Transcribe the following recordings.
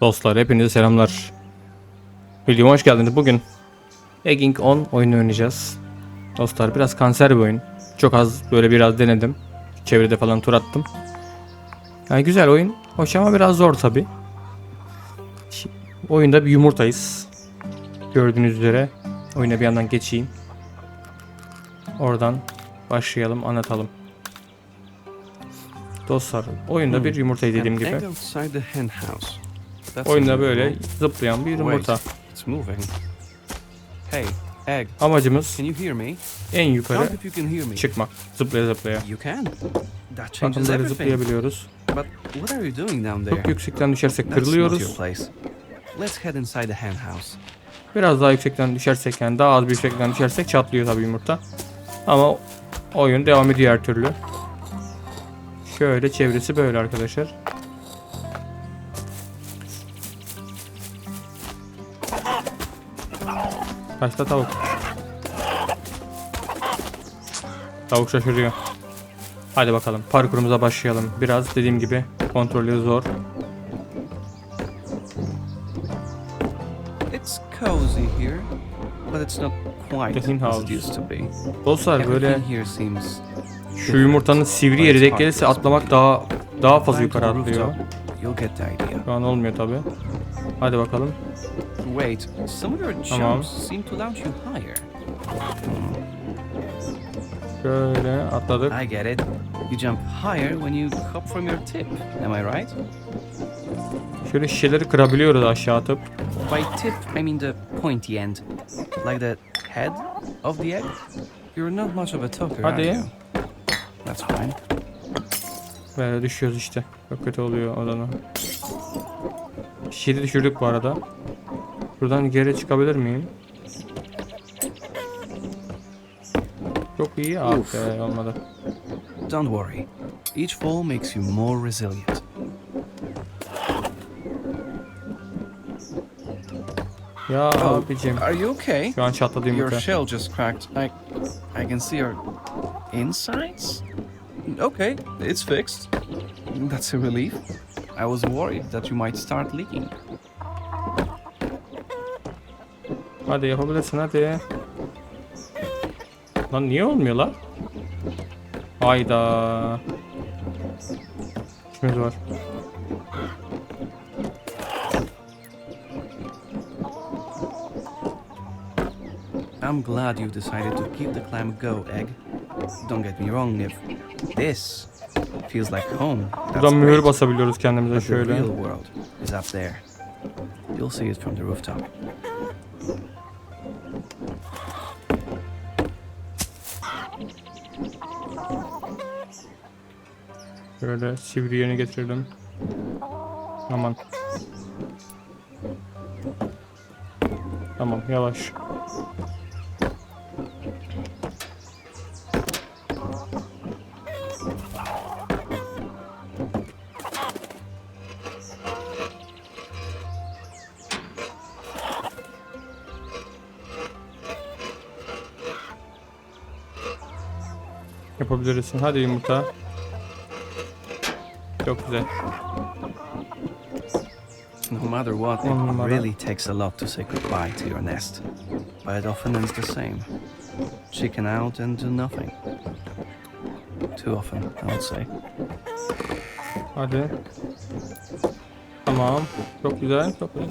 Dostlar hepinize selamlar. Videoma hoş geldiniz. Bugün Egging 10 oyunu oynayacağız. Dostlar biraz kanser bir oyun. Çok az böyle biraz denedim. Çevrede falan tur attım. Yani güzel oyun. Hoş ama biraz zor tabi. Oyunda bir yumurtayız. Gördüğünüz üzere. Oyuna bir yandan geçeyim. Oradan başlayalım anlatalım. Dostlar oyunda bir yumurtayı dediğim gibi. Oyunda böyle zıplayan bir yumurta. Hey, egg. Amacımız en yukarı çıkmak. Zıplaya zıplaya. Bakın changes böyle zıplayabiliyoruz. Çok yüksekten düşersek kırılıyoruz. place. Let's head inside the hen house. Biraz daha yüksekten düşersek yani daha az bir yüksekten düşersek çatlıyor tabii yumurta. Ama oyun devam ediyor her türlü. Şöyle çevresi böyle arkadaşlar. Kaçta tavuk. Tavuk şaşırıyor. Hadi bakalım parkurumuza başlayalım. Biraz dediğim gibi kontrolü zor. It's cozy here, but it's not quite as it used to be. Dostlar böyle Şu yumurtanın sivri yeri denk gelirse atlamak daha daha fazla yukarı atlıyor. Şu an olmuyor tabi. Hadi bakalım. Wait, some of your Tamam. jumps seem to launch you higher. Şöyle atladık. I get it. You jump higher when you hop from your tip. Am I right? Şöyle şişeleri kırabiliyoruz aşağı atıp. By tip, I mean the pointy end. Like the head of the egg. You're not much of a talker, are Hadi. you? That's fine. Böyle düşüyoruz işte. Çok kötü oluyor odana. Şişeyi düşürdük bu arada. Buradan geri çıkabilir miyim? Çok iyi. Ah be olmadı. Don't worry. Each fall makes you more resilient. Ya Oh, abicim. Are you okay? Şu an çatladı Your yumurta. shell just cracked. I, I can see your insides. Okay, it's fixed. That's a relief. I was worried that you might start leaking. Hadi yapabilirsin hadi. Lan niye olmuyor lan? Hayda. İşimiz var. I'm glad you decided to give the climb a go, Egg. Don't get me wrong, if this feels like home, Buradan mühür basabiliyoruz kendimize But the şöyle. real world is up there. You'll see it from the rooftop. Şöyle sivri yerini getirdim. Aman. Tamam yavaş. Yapabilirsin. Hadi yumurta. Çok güzel. No matter what, it really takes a lot to say goodbye to your nest. But it often ends the same. Chicken out and do nothing. Too often, I would say. Hadi. Tamam. Çok güzel. Çok güzel.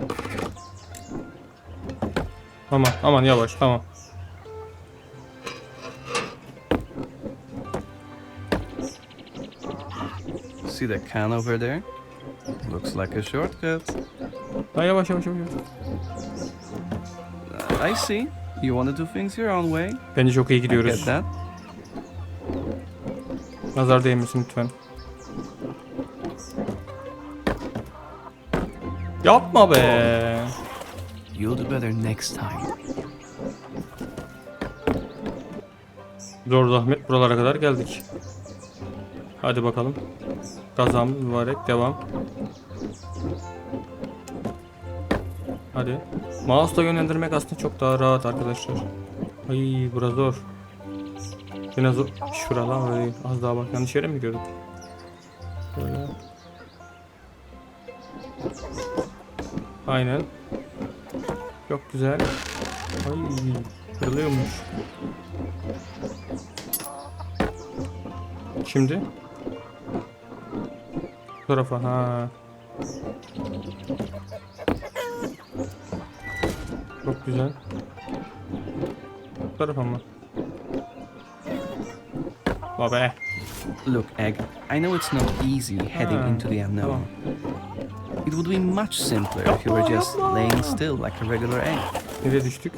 Çok güzel. Aman aman yavaş tamam. See the can over there? Looks like a shortcut. Daha yavaş yavaş yavaş. I see. You want to do things your own way. Bence çok iyi I get gidiyoruz. that. Nazar değmesin lütfen. Yapma be. You'll do better next time. Zor zahmet buralara kadar geldik. Hadi bakalım. Kazam mübarek devam. Hadi. Mouse'la yönlendirmek aslında çok daha rahat arkadaşlar. Ay burası zor. Yine zor. Şuralar az daha bak yanlış yere mi gidiyorduk? Böyle. Aynen. Çok güzel. Ay kırılıyormuş. Şimdi bu tarafa ha. Çok güzel. Bu tarafa mı? Look, Egg, I know it's not easy heading Ah, into the unknown. It would be much simpler if you were just laying still like a regular egg. Nereye düştük?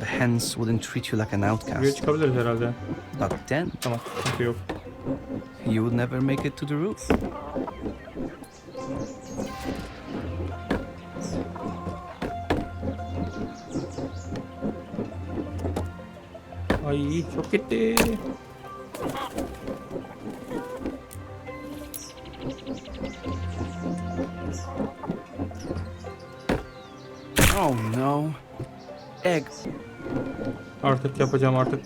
The hens wouldn't treat you like an Buraya outcast. çıkabiliriz herhalde. But then, Tamam, sıkıntı yok. you would never make it to the roof. Ay çok gitti. Oh no. Egg, Artık yapacağım artık.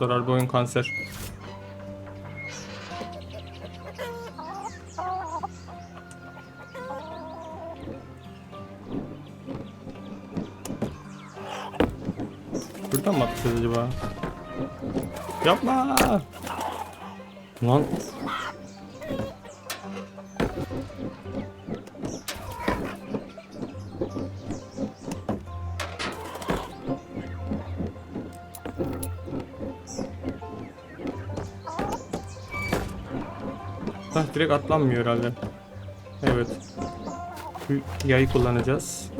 Dostlar harbi oyun kanser. Buradan mı atacağız acaba? Yapma! Lan direkt atlanmıyor herhalde. Evet. Yayı kullanacağız.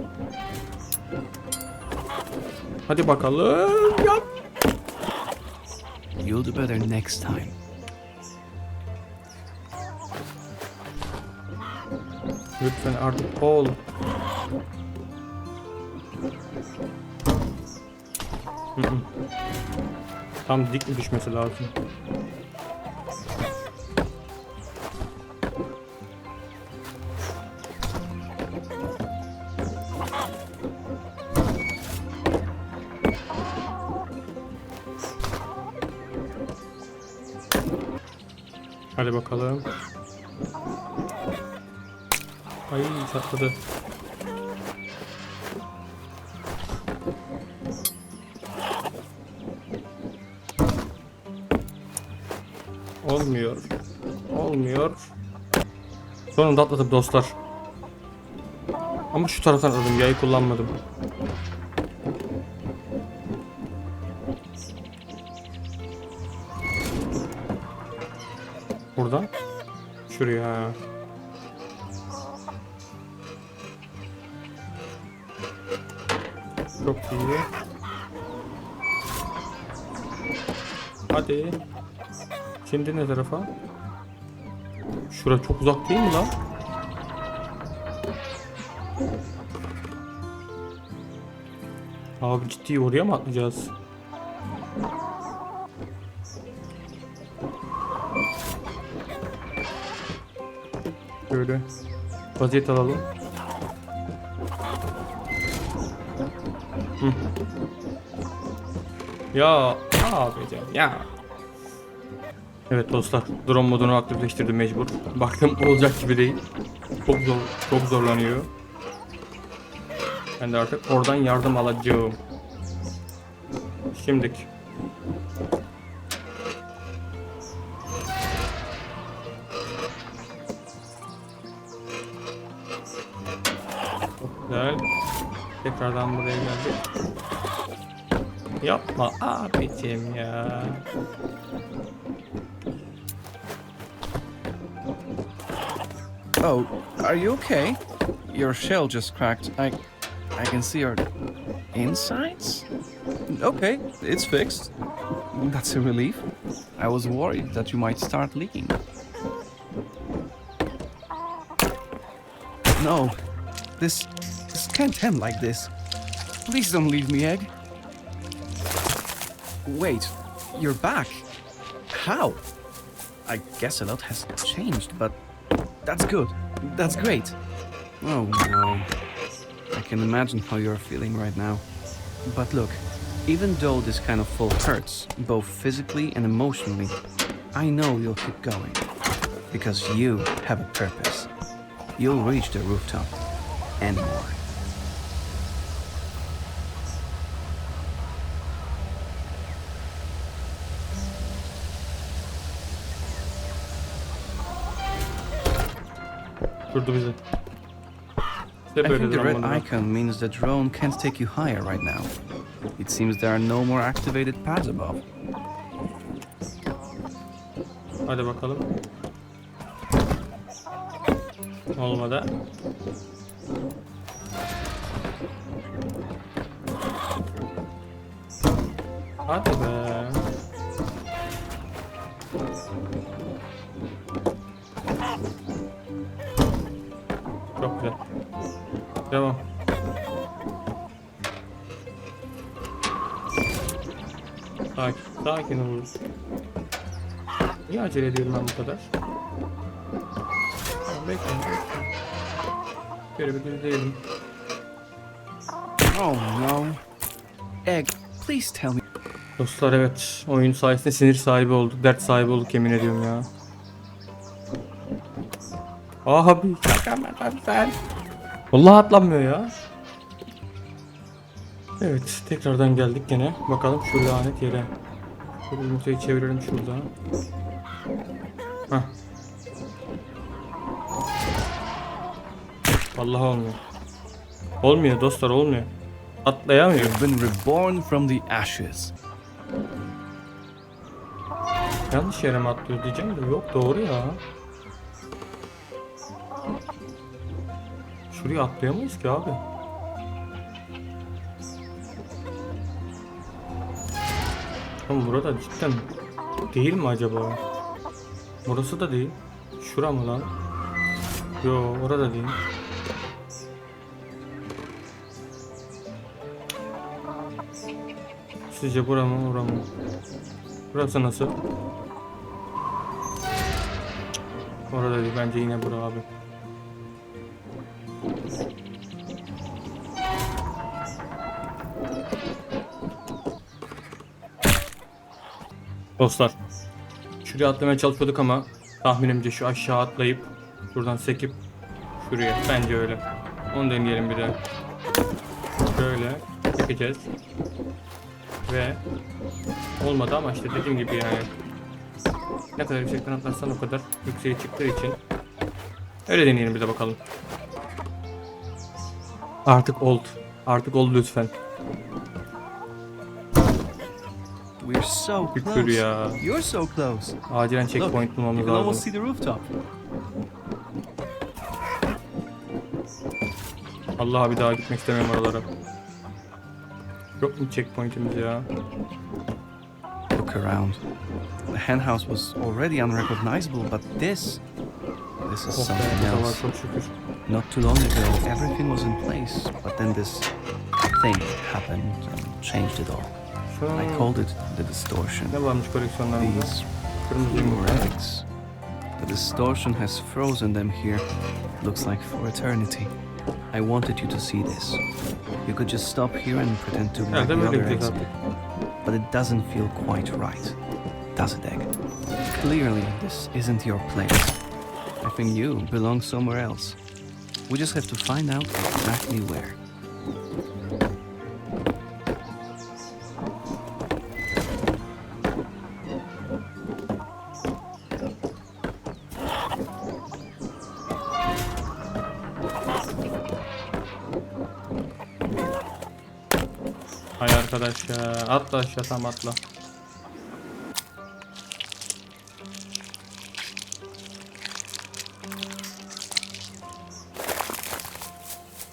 Hadi bakalım. Yap. you'll do better next time. Lütfen artık ol. Tam dik mi düşmesi lazım? Hadi bakalım. Ay çatladı. Olmuyor. Olmuyor. Sonunda atladım dostlar. Ama şu taraftan atladım. Yayı kullanmadım. Buradan. Şuraya. Çok iyi. Hadi. Şimdi ne tarafa? Şura çok uzak değil mi lan? Abi ciddi oraya mı atlayacağız? Böyle vaziyet alalım. Hı. Ya abicim ya. Evet dostlar drone modunu aktifleştirdim mecbur. Baktım olacak gibi değil. Çok zor, çok zorlanıyor. Ben de artık oradan yardım alacağım. Şimdik. Tekrardan buraya geldik. Yapma abicim ah, ya. Oh, are you okay? Your shell just cracked. I I can see your insides? Okay, it's fixed. That's a relief. I was worried that you might start leaking. No. This this can't end like this. Please don't leave me, Egg. Wait, you're back. How? I guess a lot has changed, but that's good. That's great. Oh no. I can imagine how you're feeling right now. But look, even though this kind of fall hurts, both physically and emotionally, I know you'll keep going. Because you have a purpose. You'll reach the rooftop. And more. Durdu bizi. İşte I think the red icon means the drone can't take you higher right now. It seems there are no more activated pads above. Hadi bakalım. Olmadı. Hadi be. Devam. Sakin, sakin ol. Niye acele ediyorum ben bu kadar? Tamam, bekle, bekle. Şöyle bir düzleyelim. Oh no. Egg, please tell me. Dostlar evet, oyun sayesinde sinir sahibi olduk, dert sahibi olduk yemin ediyorum ya. Abi şaka mı sen? Vallahi atlanmıyor ya. Evet, tekrardan geldik gene. Bakalım şu lanet yere. Şöyle yumurtayı çevirelim şurada. Hah. Vallahi olmuyor. Olmuyor dostlar olmuyor. Atlayamıyor. You've been reborn from the ashes. Yanlış yere mi atlıyor diyeceğim de yok doğru ya. Şuraya atlayamayız ki abi. Oğlum burada cidden değil mi acaba? Burası da değil. Şura mı lan? Yo orada değil. Sizce bura mı ora mı? Burası nasıl? Orada değil bence yine bura abi. Dostlar. Şuraya atlamaya çalışıyorduk ama tahminimce şu aşağı atlayıp buradan sekip şuraya. Bence öyle. Onu deneyelim bir de. Şöyle çekeceğiz. Ve olmadı ama işte dediğim gibi yani ne kadar yüksekten atlarsan o kadar yükseğe çıktığı için öyle deneyelim bir de bakalım. Artık old. Artık old lütfen. We're so close. ya. You're so close. Ah, Acilen Look, checkpoint you bulmamız can almost lazım. see the rooftop. Allah bir daha gitmek istemiyorum oralara. Yok mu checkpointimiz ya? Look around. The hen house was already unrecognizable, but this. This is Oh something else. Not too long ago, everything was in place, but then this thing happened and changed it all. I called it the distortion. ne varmış koleksiyonlarımızda? These Kırmızı yumurta. relics. The distortion has frozen them here. Looks like for eternity. I wanted you to see this. You could just stop here and pretend to be Yeah, they the other exit. But it doesn't feel quite right. Does it, Egg? Clearly, this isn't your place. I think you belong somewhere else. We just have to find out exactly where. Hay arkadaş ya. Atla aşağı tam atla.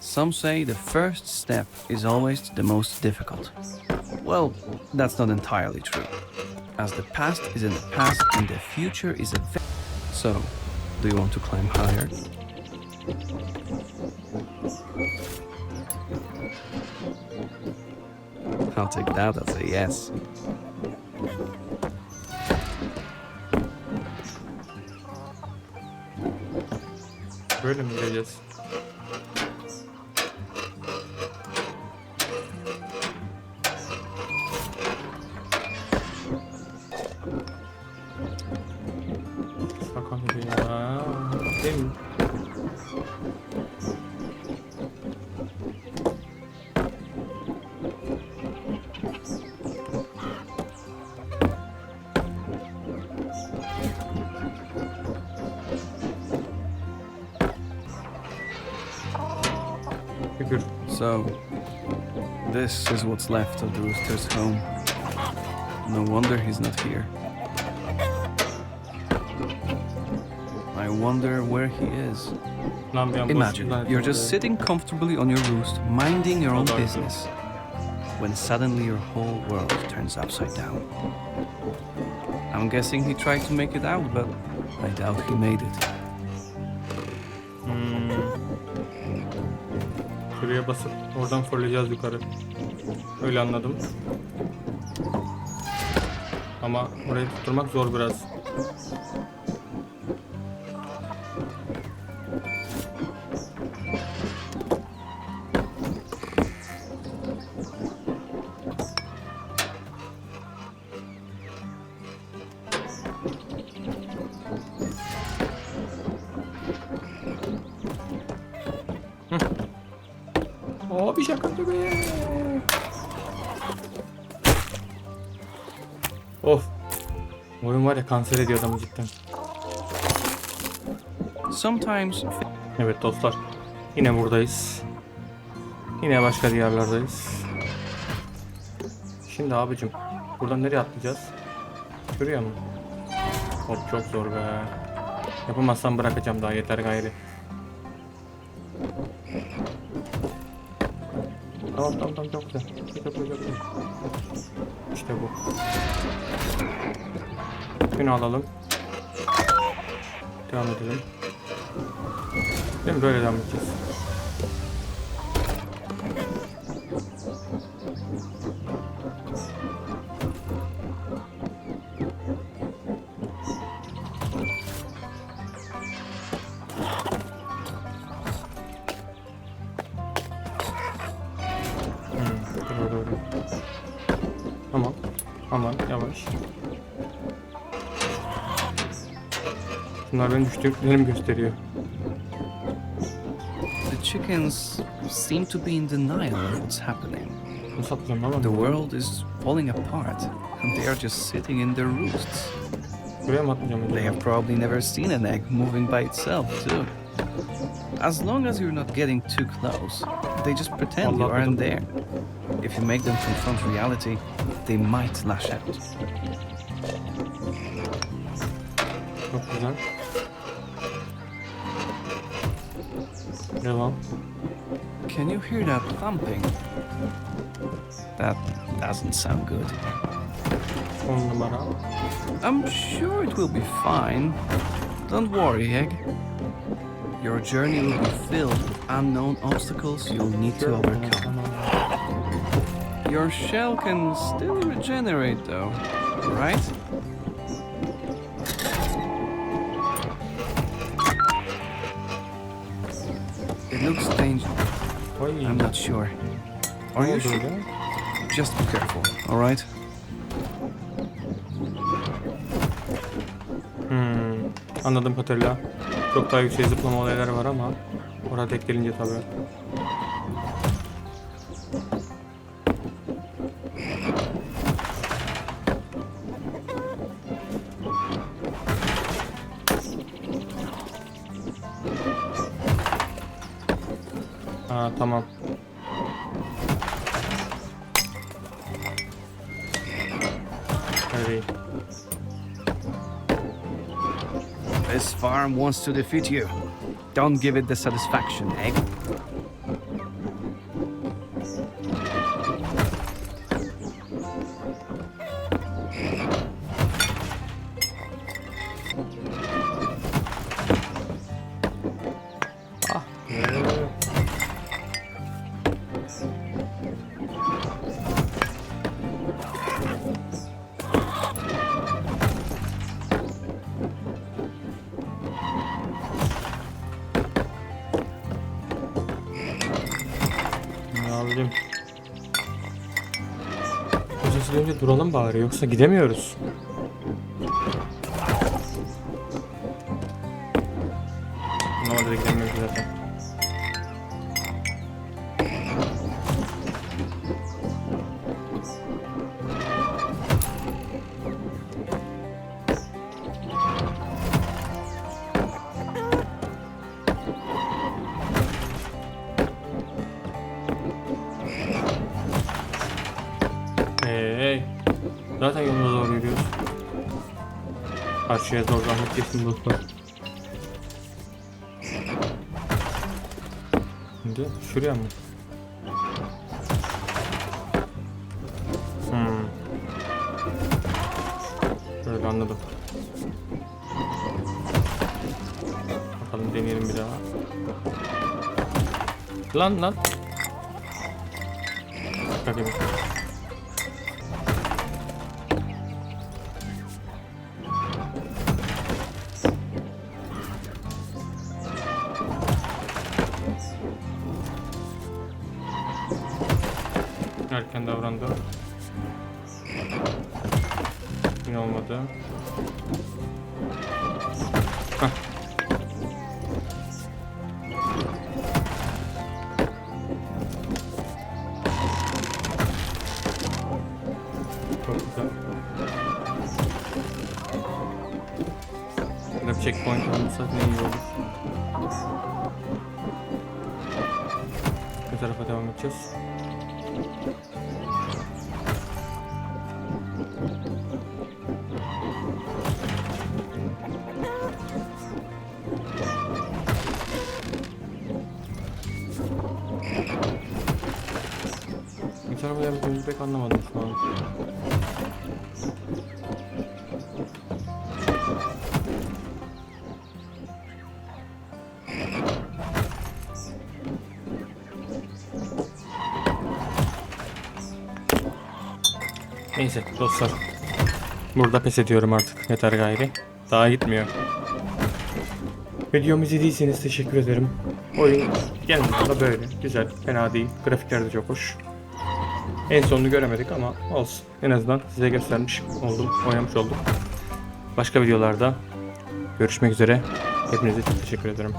Some say the first step is always the most difficult. Well, that's not entirely true. As the past is in the past and the future is a. So, do you want to climb higher? I'll take that as a yes. Gideceğiz? This is what's left of the rooster's home. No wonder he's not here. I wonder where he is. Imagine you're just sitting comfortably on your roost, minding your own business, when suddenly your whole world turns upside down. I'm guessing he tried to make it out, but I doubt he made it. Şuraya basıp oradan fırlayacağız yukarı. Öyle anladım. Ama orayı tutturmak zor biraz. Abi şaka gibi. Of. Oyun var ya kanser ediyor adamı cidden. Sometimes Evet dostlar. Yine buradayız. Yine başka diyarlardayız. Şimdi abicim. Buradan nereye atlayacağız? Şuraya mı? Hop çok zor be. Yapamazsam bırakacağım daha yeter gayri. Tamam tamam tamam çok güzel. Çok güzel çok güzel. İşte bu. Bunu alalım. Devam edelim. Değil mi? Böyle devam edeceğiz. Gösteriyor. the chickens seem to be in denial of what's happening. Nasıl atlayacağım ama? The world is falling apart, and they are just sitting in their roosts. Buraya mı atlayacağım? acaba? They have probably never seen an egg moving by itself, too. As long as you're not getting too close, they just pretend you aren't there. If you make them confront reality, they might lash out. Çok güzel. Devam. Can you hear that thumping? That doesn't sound good. 10 numara. I'm sure it will be fine. Don't worry, Egg. Your journey will be filled with unknown obstacles you'll need to overcome. Your shell can still regenerate, though, right? It looks dangerous. I'm not sure. Are you sure? Just be careful, alright? Hmm. Anladım kadarıyla. Çok daha yüksek zıplama olayları var ama oraya tek gelince tabii. Ha tamam. Hadi. This farm wants to defeat you. Don't give it the satisfaction, Egg. Önce duralım bari yoksa gidemiyoruz. Karşıya zor zahmet kesin dostlar. Şimdi şuraya mı? Hmm. Böyle anladım. Bakalım deneyelim bir daha. Lan lan. Bakayım. Olmadı. Bu tarafa yaptığımızı pek anlamadım şu an. Neyse dostlar. Burada pes ediyorum artık. Yeter gayri. Daha gitmiyor. Videomu izlediyseniz teşekkür ederim. Oyun genel anlamda böyle. Güzel. Fena değil. Grafikler de çok hoş. En sonunu göremedik ama olsun. En azından size göstermiş oldum. Oynamış oldum. Başka videolarda görüşmek üzere. Hepinize teşekkür ederim.